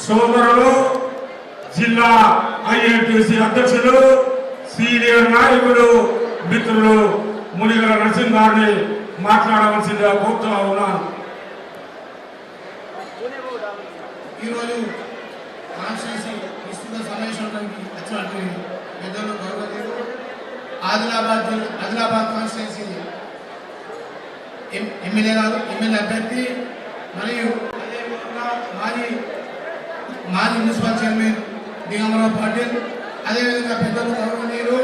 సోదరులు జిల్లా ఐఎన్టీసీ అధ్యక్షులు సీనియర్ నాయకులు మిత్రులు మునిగల నరసింహ గారిని మాట్లాడవలసిందిగా కోరుతా ఉన్నాను. ఈరోజు కాన్స్టిట్యూన్సీ విస్తృత సమావేశానికి వచ్చినటువంటి పెద్దలు గౌరవనీయులు ఆదిలాబాద్ ఆదిలాబాద్ కాన్స్టిట్యూన్సీ ఎమ్మెల్యే గారు ఎమ్మెల్యే అభ్యర్థి మరియు అదేవిధంగా మాజీ మాజీ మున్సిపల్ చైర్మన్ దిగమరావు పాటిల్ అదేవిధంగా పెద్దలు గౌరవనీయులు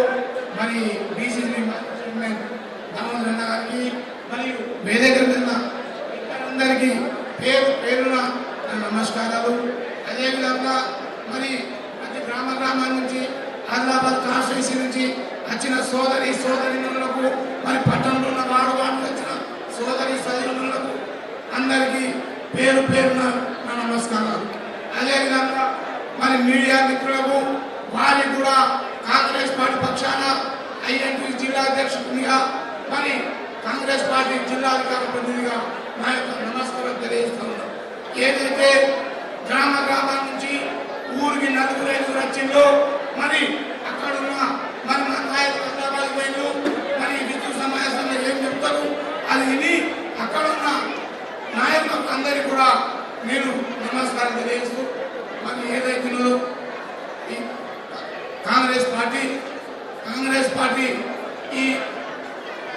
మరి డీసీసీ మాజీ చైర్మన్ దామోదర్ అన్న గారికి మరియు వేదిక అందరికీ పేరు పేరున నమస్కారాలు. అదేవిధంగా మరి ప్రతి గ్రామ గ్రామాల నుంచి ఆదిలాబాద్ కాన్స్టిట్యూన్సీ నుంచి వచ్చిన సోదరి సోదరినులకు మరి పట్టణంలో ఉన్న వాడు వాడు వచ్చిన సోదరి సోదరులకు అందరికీ పేరు పేరున నా నమస్కారాలు. అదేవిధంగా మరి మీడియా మిత్రులకు వారికి కూడా కాంగ్రెస్ పార్టీ పక్షాన ఐఎన్టీ జిల్లా అధ్యక్షునిగా మరి కాంగ్రెస్ పార్టీ జిల్లా అధికార ప్రతినిధిగా నా యొక్క నమస్కారం తెలియజేస్తా ఉన్నాను ఏదైతే గ్రామ గ్రామాల నుంచి ఊరికి నలుగురు ఐదుగురు వచ్చిందో మరి అక్కడున్న మరి మన నాయకులు హైదరాబాద్ పోయిండు మరి విద్యుత్ సమావేశంలో ఏం చెప్తారు అది విని అక్కడున్న నాయకులకు అందరికీ కూడా నేను నమస్కారం తెలియజేస్తూ మరి ఏదైతే ఉన్నదో ఈ కాంగ్రెస్ పార్టీ కాంగ్రెస్ పార్టీ ఈ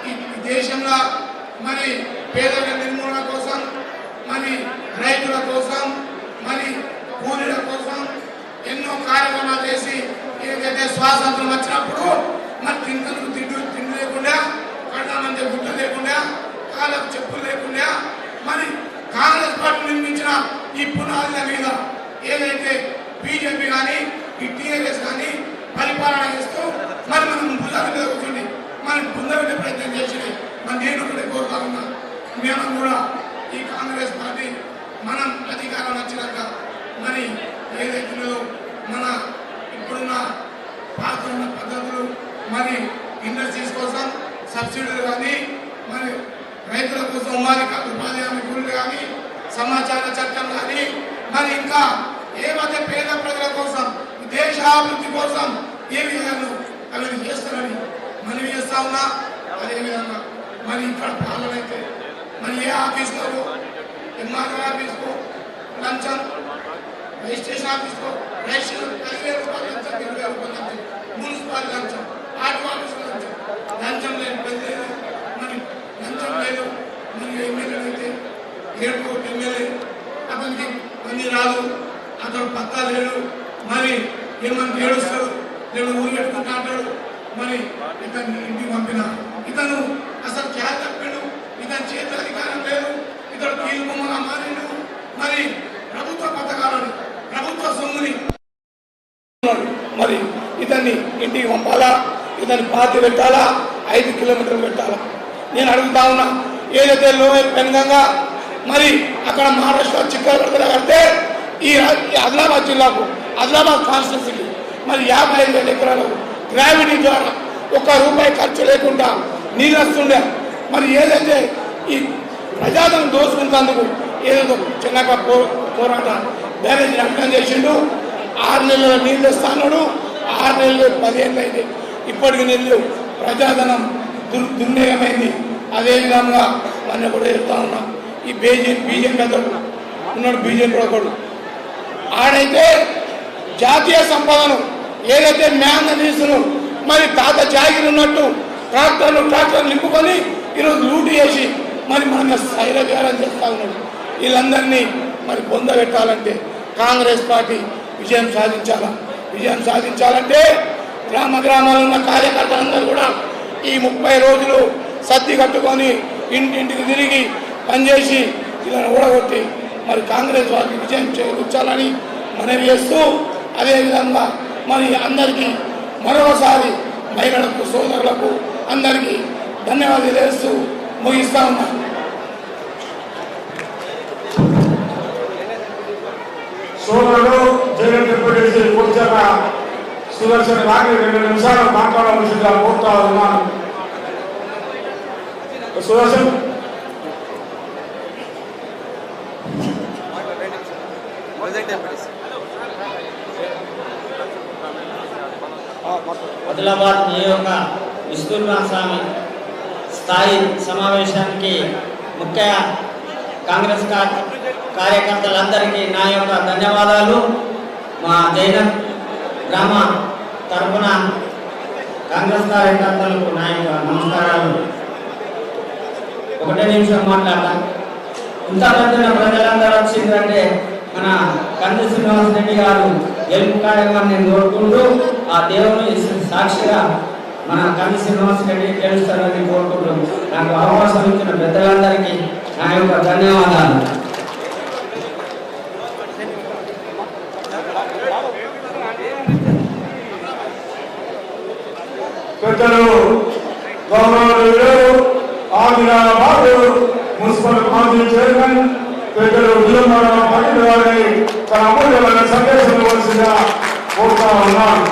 ఈ దేశంలో మరి పేదల నిర్మూలన కోసం మరి రైతుల కోసం మరి కూలీల కోసం ఎన్నో కార్యక్రమాలు చేసి ఏదైతే స్వాతంత్రం వచ్చినప్పుడు మరి తింటలకు తిండి తిండి లేకుండా కడదామంటే గుడ్డ లేకుండా కాళ్ళకు చెప్పులు లేకుండా మరి కాంగ్రెస్ పార్టీ నిర్మించిన ఈ పునాదుల మీద ఏదైతే బీజేపీ కానీ ఈ టీఆర్ఎస్ కానీ పరిపాలన చేస్తూ మరి మనం భుజాల మీద కూర్చుండి మనం పొందబెట్టే ప్రయత్నం చేసింది మరి నేను కూడా కోరుతా ఉన్నా మేము కూడా ఈ కాంగ్రెస్ పార్టీ మనం అధికారం వచ్చినాక మరి ఏదైతే కానీ సమాచార చట్టం కానీ మరి ఇంకా ఏవైతే పేద ప్రజల కోసం దేశాభివృద్ధి కోసం ఏ విధంగా అవి చేస్తారని మనం చేస్తా ఉన్నా అదేవిధంగా మరి ఇక్కడ పాలన అయితే మరి ఏ ఆఫీస్లో ఎంఆర్ఓ ఆఫీస్కో లంచం రిజిస్ట్రేషన్ ఆఫీస్కో రిజిస్ట్రేషన్ పదివేల రూపాయలు లంచం ఇరవై రూపాయలు లంచం మున్సిపల్ లంచం ఏమని ఏడుస్తాడు? నేను ఊరు పెట్టుకుంటా అంటాడు మరి ఇతన్ని ఇంటికి పంపిన. ఇతను అసలు చేత తప్పాడు. ఇతని చేతి అధికారం లేదు. ఇతడు కీలు బొమ్మగా మారిండు. మరి ప్రభుత్వ పథకాలను ప్రభుత్వ సొమ్ముని మరి ఇతన్ని ఇంటికి పంపాలా? ఇతన్ని పాతి పెట్టాలా? ఐదు కిలోమీటర్లు పెట్టాలా? నేను అడుగుతా ఉన్నా ఏదైతే లోయర్ పెనుగంగా మరి అక్కడ మహారాష్ట్ర చిక్కడపడ కడితే ఈ ఈ ఆదిలాబాద్ జిల్లాకు ఆదిలాబాద్ కాన్స్టిట్యూన్సీకి మరి యాభై ఐదు వేల ఎకరాలు గ్రావిటీ ద్వారా ఒక్క రూపాయి ఖర్చు లేకుండా నీళ్ళు వస్తుండే మరి ఏదైతే ఈ ప్రజాధనం దోచుకుంటందుకు ఏదో చిన్నగా పో పోరాట బ్యారేజ్ అర్థం చేసిండు. ఆరు నెలల నీళ్ళు ఇస్తాడు ఆరు నెలలు పదిహేను అయింది. ఇప్పటికి నీళ్ళు ప్రజాధనం దుర్ దుర్నియమైంది అదేవిధంగా మన కూడా చెప్తా ఉన్నాం. ఈ బీజేపీ బీజేపీ అతడు ఉన్నాడు. బీజేపీ ఒకడు. ఆడైతే జాతీయ సంపదను ఏదైతే మ్యాంగనీసును మరి తాత జాగిరి ఉన్నట్టు ట్రాక్టర్లు ట్రాక్టర్లు నింపుకొని ఈరోజు లూటు చేసి మరి మన శైల విహారం చేస్తా ఉన్నాడు. వీళ్ళందరినీ మరి పొందబెట్టాలంటే కాంగ్రెస్ పార్టీ విజయం సాధించాలా? విజయం సాధించాలంటే గ్రామ గ్రామాల్లో ఉన్న కార్యకర్తలందరూ కూడా ఈ ముప్పై రోజులు సర్ది కట్టుకొని ఇంటింటికి తిరిగి పనిచేసి ఇలా ఓడగొట్టి మరి కాంగ్రెస్ వారికి విజయం చేకూర్చాలని మనవి చేస్తూ అదేవిధంగా మరి అందరికీ మరొకసారి మహిళలకు సోదరులకు అందరికీ ధన్యవాదాలు తెలియజేస్తూ ముగిస్తా ఉన్నాను సోదరుడు జగన్ డిప్యూటీ కూర్చొన్న సుదర్శన్ రాగి రెండు నిమిషాలు మాట్లాడవలసిందిగా కోరుతా ఉన్నాను సుదర్శన్. ఆదిలాబాద్ నియోజక విస్తూర్ణ స్వామి స్థాయి సమావేశానికి ముఖ్య కాంగ్రెస్ కార్యకర్తలందరికీ నా యొక్క ధన్యవాదాలు. మా జైన గ్రామ తరపున కాంగ్రెస్ కార్యకర్తలకు నా యొక్క నమస్కారాలు. ఒకటే నిమిషం మాట్లాడతాను ఇంత పెద్ద ప్రజలందరూ వచ్చిందంటే మన కంది శ్రీనివాస్ రెడ్డి గారు గెలుపు కార్యక్రమాన్ని నేను కోరుకుంటూ ఆ దేవుని సాక్షిగా మన కంది శ్రీనివాస్ రెడ్డి గెలుస్తారని కోరుకుంటూ నాకు అవకాశం ఇచ్చిన పెద్దలందరికీ నా యొక్క ధన్యవాదాలు. పెద్దలు గౌరవనీయులు ఆదిలాబాద్ మున్సిపల్ కౌన్సిల్ చైర్మన్ పెద్దలు విలంబరావు పటేల్ గారిని తన అమూల్యమైన సందేశం ఇవ్వాల్సిందిగా కోరుతా ఉన్నాను.